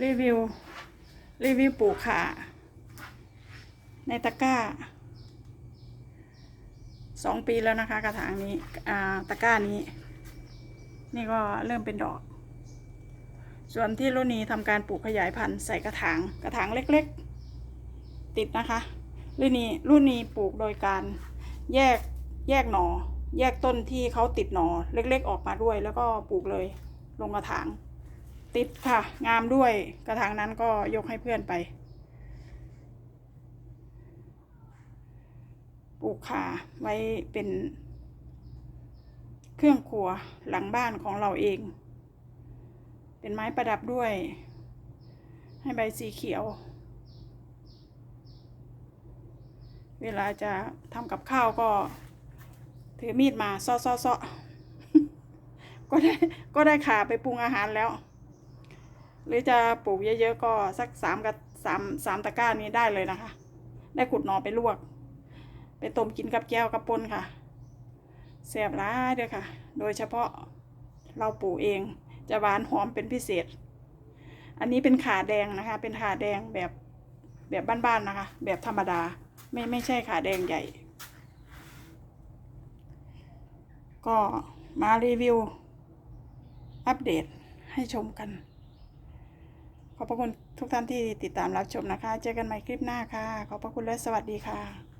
รีวิว รีวิวปลูกขาในตะกร้าสองปีแล้วนะคะ กระถางนี้ตะกร้านี้ นี่ก็เริ่มเป็นดอก ส่วนที่รุ่นนี้ทำการปลูกขยายพันธุ์ใส่กระถางกระถางเล็กๆ ติดนะคะ รุ่นนี้รุ่นนี้ปลูกโดยการแยกแยกหนอ แยกต้นที่เขาติดหนอเล็กๆ ออกมาด้วย แล้วก็ปลูกเลยลงกระถาง ติดค่ะ งามด้วย กระถางนั้นก็ยกให้เพื่อนไป ปลูกขาไว้เป็น เครื่องครัวหลังบ้านของเราเอง เป็นไม้ประดับด้วย ให้ใบสีเขียว เวลาจะทำกับข้าวก็ ถือมีดมาซ้อซ้อซ้อก็ได้ก็ได้ขาไปปรุงอาหารแล้ว หรือจะปลูกเยอะๆก็สักสามกับสามสามตะกร้านี้ได้เลยนะคะ ได้ขุดหนอไปลวก ไปต้มกินกับแก้วกับปนค่ะแซ่บร้ายเด้อค่ะ โดยเฉพาะเราปลูกเองจะหวานหอมเป็นพิเศษ อันนี้เป็นขาแดงนะคะ เป็นขาแดงแบบแบบบ้านๆนะคะ แบบธรรมดาไม่ไม่ใช่ขาแดงใหญ่ ก็มารีวิว อัปเดตให้ชมกัน ขอบพระคุณทุกท่านที่ติดตามรับชมนะคะ เจอกันใหม่คลิปหน้าค่ะ ขอบพระคุณและสวัสดีค่ะ